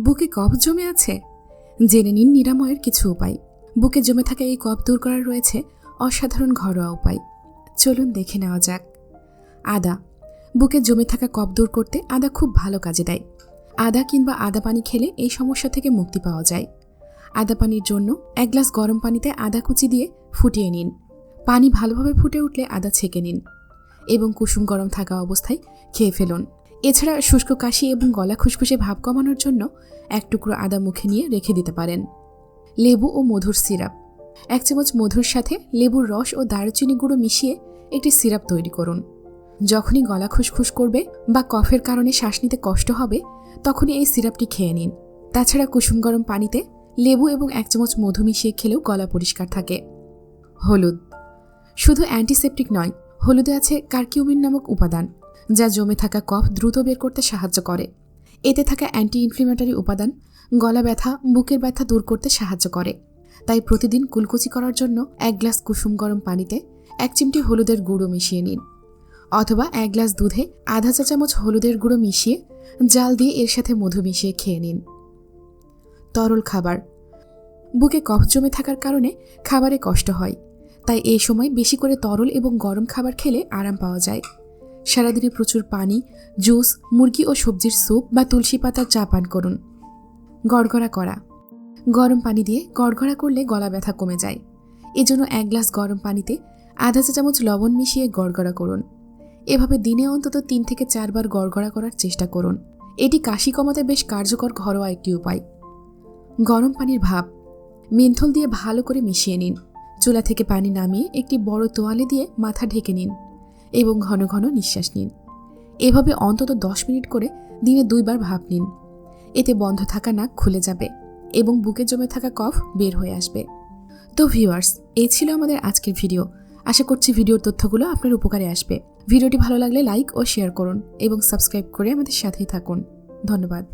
বুকে কফ জমে আছে? জেনে নিন নিরাময়ের কিছু উপায়। বুকে জমে থাকা এই কফ দূর করার রয়েছে অসাধারণ ঘরোয়া উপায়। চলুন দেখে নেওয়া যাক। আদা। বুকে জমে থাকা কফ দূর করতে আদা খুব ভালো কাজে দেয়। আদা কিংবা আদা পানি খেলে এই সমস্যা থেকে মুক্তি পাওয়া যায়। আদা পানির জন্য এক গ্লাস গরম পানিতে আদা কুচি দিয়ে ফুটিয়ে নিন। পানি ভালোভাবে ফুটে উঠলে আদা ছেঁকে নিন এবং কুসুম গরম থাকা অবস্থায় খেয়ে ফেলুন। এছাড়া শুষ্ক কাশি এবং গলা খুসখুসে ভাব কমানোর জন্য এক টুকরো আদা মুখে নিয়ে রেখে দিতে পারেন। লেবু ও মধুর সিরাপ। এক চামচ মধুর সাথে লেবুর রস ও দারুচিনি গুঁড়ো মিশিয়ে একটি সিরাপ তৈরি করুন। যখনই গলা খুসখুস করবে বা কফের কারণে শ্বাস নিতে কষ্ট হবে, তখনই এই সিরাপটি খেয়ে নিন। তাছাড়া কুসুম গরম পানিতে লেবু এবং এক চামচ মধু মিশিয়ে খেলেও গলা পরিষ্কার থাকে। হলুদ। শুধু অ্যান্টিসেপটিক নয় হলুদে আছে কার্কিউমিন নামক উপাদান, যা জমে থাকা কফ দ্রুত বের করতে সাহায্য করে। এতে থাকা অ্যান্টি ইনফ্লেমেটরি উপাদান, গলা ব্যথা, বুকের ব্যথা দূর করতে সাহায্য করে। তাই প্রতিদিন কুলকুচি করার জন্য এক গ্লাস কুসুম গরম পানিতে এক চিমটি হলুদের গুঁড়ো মিশিয়ে নিন। অথবা এক গ্লাস দুধে আধা চা চামচ হলুদের গুঁড়ো মিশিয়ে জাল দিয়ে এর সাথে মধু মিশিয়ে খেয়ে নিন। তরল খাবার। বুকে কফ জমে থাকার কারণে খাবারে কষ্ট হয়। তাই এই সময় বেশি করে তরল এবং গরম খাবার খেলে আরাম পাওয়া যায়। সারাদিনে প্রচুর পানি, জুস, মুরগি ও সবজির স্যুপ বা তুলসী পাতার চা পান করুন। গড়গড়া করা। গরম পানি দিয়ে গড়গড়া করলে গলা ব্যথা কমে যায়। এজন্য এক গ্লাস গরম পানিতে আধা চা চামচ লবণ মিশিয়ে গড়গড়া করুন। এভাবে দিনে অন্তত তিন থেকে চারবার গড়গড়া করার চেষ্টা করুন। এটি কাশি কমাতে বেশ কার্যকর ঘরোয়া একটি উপায়। গরম পানির ভাব মেন্থল দিয়ে ভালো করে মিশিয়ে নিন। চুলা থেকে পানি নামিয়ে একটি বড় তোয়ালে দিয়ে মাথা ঢেকে নিন এবং ঘন ঘন নিঃশ্বাস নিন। এভাবে অন্তত দশ মিনিট করে দিনে দুইবার ভাপ নিন। এতে বন্ধ থাকা নাক খুলে যাবে এবং বুকে জমে থাকা কফ বের হয়ে আসবে। তো ভিউয়ার্স, এই ছিল আমাদের আজকের ভিডিও। আশা করছি ভিডিওর তথ্যগুলো আপনার উপকারে আসবে। ভিডিওটি ভালো লাগলে লাইক ও শেয়ার করুন এবং সাবস্ক্রাইব করে আমাদের সাথেই থাকুন। ধন্যবাদ।